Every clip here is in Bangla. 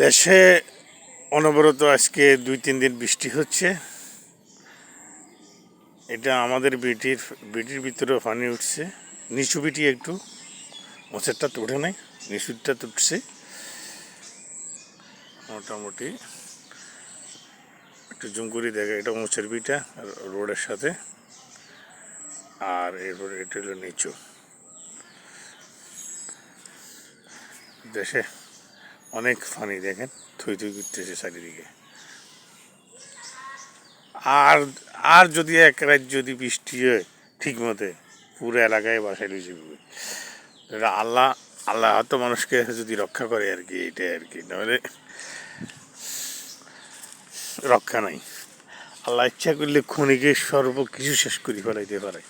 দেশে অনবরত আজকে দুই, তিন দিন বৃষ্টি হচ্ছে। এটা আমাদের বিটির বিটির ভিতরেও পানি উঠছে। নিচু বিটি একটু, মোচেরটা তো উঠে নাই, নিচুরটা তো উঠছে। মোটামুটি একটু জুম করে দেখা, এটা মোচের বিটা রোডের সাথে। আর এরপরে এটা হলো নিচু। দেশে অনেক ফানি দেখেন, থুই থুই করতেছে চারিদিকে। আর আর যদি এক রাত যদি বৃষ্টি হয় ঠিক মতে পুরো এলাকায় বাসায় লুয়ে যাবে। এটা আল্লাহ আল্লাহ হয়তো মানুষকে যদি রক্ষা করে আর কি, এটাই আর কি, নাহলে রক্ষা নাই। আল্লাহ ইচ্ছা করলে ক্ষণিকের সর্ব কিছু শেষ করে ফেলাইতে পারে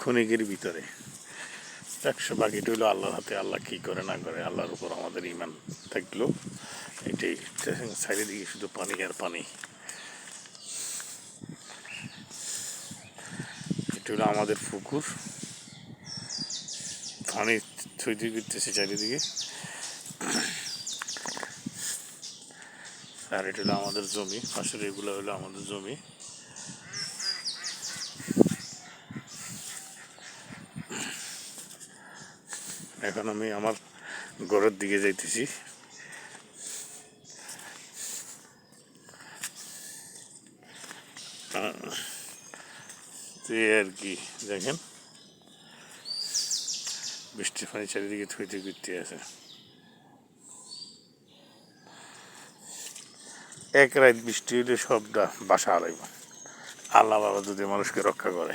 ক্ষণিকের ভিতরে। একশো বাকিটা হলো আল্লাহর হাতে, আল্লাহ কী করে না করে, আল্লাহর উপর আমাদের ইমান থাকল। এটাই চারিদিকে শুধু পানি আর পানি। এটা হলো আমাদের পুকুর। পানি থইতে করতেছে চারিদিকে। আর এটা হলো আমাদের জমি পাশের এগুলো হলো আমাদের জমি। এখন আমি আমার ঘরের দিকে যাইতেছি। আর কি, দেখেন। বৃষ্টির পানি চারিদিকে থইতে করতে আছে। এক রাত বৃষ্টি হলে সবটা বাসা হারাইব আল্লাহ বাবা যদি মানুষকে রক্ষা করে।